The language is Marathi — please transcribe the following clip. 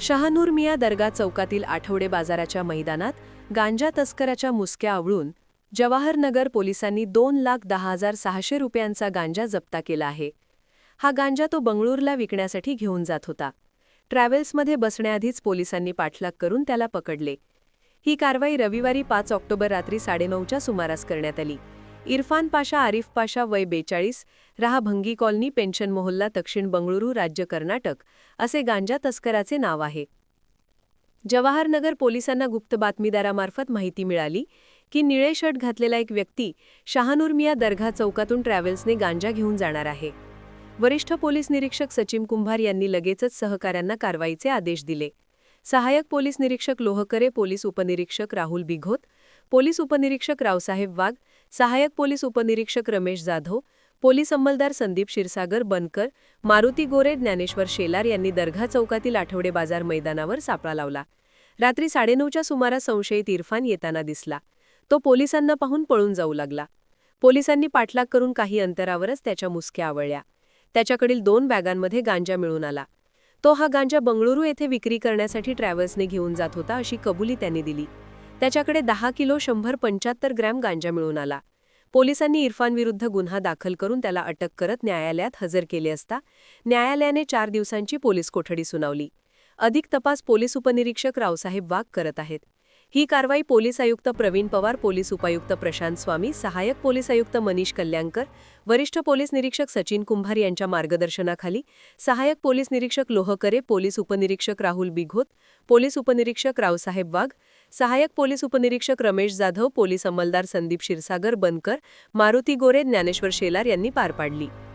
शहानूर मिया दर्गा चौकातील आठवडे बाजाराच्या मैदानात गांजा तस्कराच्या मुसक्या आवळून जवाहरनगर पोलिसांनी दोन लाख दहा हजार सहाशे रुपयांचा गांजा जप्ता केला आहे. हा गांजा तो बंगळूरला विकण्यासाठी घेऊन जात होता. ट्रॅव्हल्समध्ये बसण्याआधीच पोलिसांनी पाठलाग करून त्याला पकडले. ही कारवाई रविवारी पाच ऑक्टोबर रात्री साडेनऊच्या सुमारास करण्यात आली. इरफान पाशा आरिफ पाशा वय बेचाळीस रहा भंगी कॉलनी पेन्शन मोहल्ला दक्षिण बंगळुरू राज्य कर्नाटक असे गांजा तस्कराचे नाव आहे. जवाहरनगर पोलिसांना गुप्त बातमीदारामार्फत माहिती मिळाली की निळे शर्ट घातलेला एक व्यक्ती शहानूरमिया दर्गा चौकातून ट्रॅव्हल्सने गांजा घेऊन जाणार आहे. वरिष्ठ पोलीस निरीक्षक सचिन कुंभार यांनी लगेचच सहकाऱ्यांना कारवाईचे आदेश दिले. सहाय्यक पोलीस निरीक्षक लोहकरे पोलीस उपनिरीक्षक राहुल बिघोत पोलीस उपनिरीक्षक रावसाहेब वाघ सहाय्यक पोलीस उपनिरीक्षक रमेश जाधव पोलीस अंमलदार संदीप क्षीरसागर बनकर मारुती गोरे ज्ञानेश्वर शेलार यांनी दर्गा चौकातील आठवडे बाजार मैदानावर सापळा लावला. रात्री साडेनऊच्या सुमारास संशयित इरफान येताना दिसला. तो पोलिसांना पाहून पळून जाऊ लागला. पोलिसांनी पाठलाग करून काही अंतरावरच त्याच्या मुसक्या आवळल्या. त्याच्याकडील दोन बॅगांमध्ये गांजा मिळून आला. तो हा गांजा बंगळुरू येथे विक्री करण्यासाठी ट्रॅव्हल्सने घेऊन जात होता अशी कबुली त्यांनी दिली. त्याच्याकडे दहा किलो शंभर पंच्याहत्तर ग्रॅम गांजा मिळून आला. पोलिसांनी इरफानविरुद्ध गुन्हा दाखल करून त्याला अटक करत न्यायालयात हजर केले असता न्यायालयाने चार दिवसांची पोलीस कोठडी सुनावली. अधिक तपास पोलीस उपनिरीक्षक रावसाहेब वाघ करत आहेत. ही कारवाई पोलीस आयुक्त प्रवीण पवार पोलीस उपायुक्त प्रशांत स्वामी सहाय्यक पोलीस आयुक्त मनीष कल्याणकर वरिष्ठ पोलीस निरीक्षक सचिन कुंभार यांच्या मार्गदर्शनाखाली सहाय्यक पोलीस निरीक्षक लोहकरे पोलीस उपनिरीक्षक राहुल बिघोत पोलीस उपनिरीक्षक रावसाहेब वाघ सहाय्यक पोलीस उपनिरीक्षक रमेश जाधव पोलीस अंमलदार संदीप क्षीरसागर बनकर मारुती गोरे ज्ञानेश्वर शेलार यांनी पार पाडली.